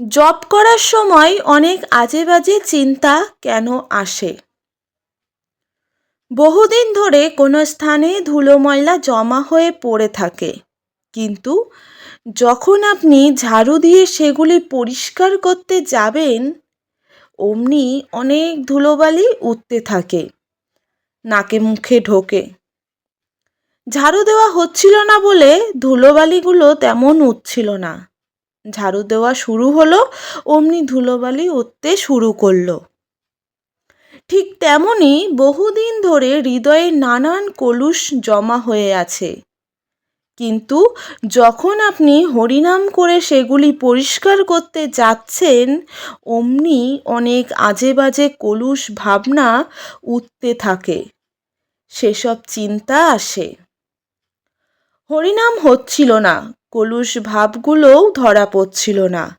Job করার সময় অনেক আজে বাজে চিন্তা কেন আসে? বহুদিন ধরে কোনো স্থানে ধুলো ময়লা জমা হয়ে পড়ে থাকে। কিন্তু যখন আপনি ঝাড়ু দিয়ে সেগুলি পরিষ্কার করতে যাবেন, অমনি অনেক ধুলোবালি উঠতে থাকে, নাকে মুখে ঢোকে। ঝাড়ু দেওয়া হচ্ছিল না বলে ধুলোবালিগুলো তেমন উঠছিল না। ঝাড়ু দেওয়া শুরু হলো, অমনি ধুলোবালি উঠতে শুরু করল। ঠিক তেমনই বহুদিন ধরে হৃদয়ে নানান কলুষ জমা হয়ে আছে। কিন্তু যখন আপনি হরিনাম করে সেগুলি পরিষ্কার করতে যাচ্ছেন, অমনি অনেক আজে বাজে কলুষ ভাবনা উঠতে থাকে। সেসব চিন্তা আসে। হরিনাম হচ্ছিল না কলুষ ভাবগুলোও ধরা পড়ছিল না।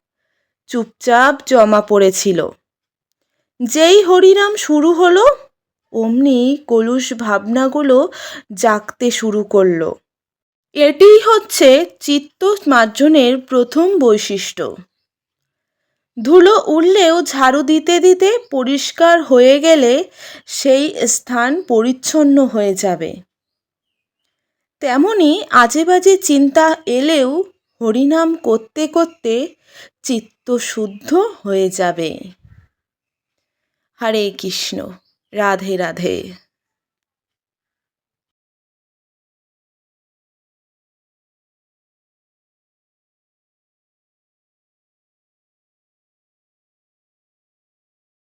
চুপচাপ জমা পড়েছিল। যেই হরিনাম শুরু হলো, অমনি কলুষ ভাবনাগুলো জাগতে শুরু করল। এটিই হচ্ছে চিত্ত মার্জনের প্রথম বৈশিষ্ট্য। ধুলো উড়লেও ঝাড়ু দিতে দিতে পরিষ্কার হয়ে গেলে সেই স্থান পরিচ্ছন্ন হয়ে যাবে। তেমনি আজে বাজে চিন্তা এলেও হরিনাম করতে করতে চিত্ত শুদ্ধ হয়ে যাবে। হরে কৃষ্ণ, রাধে রাধে।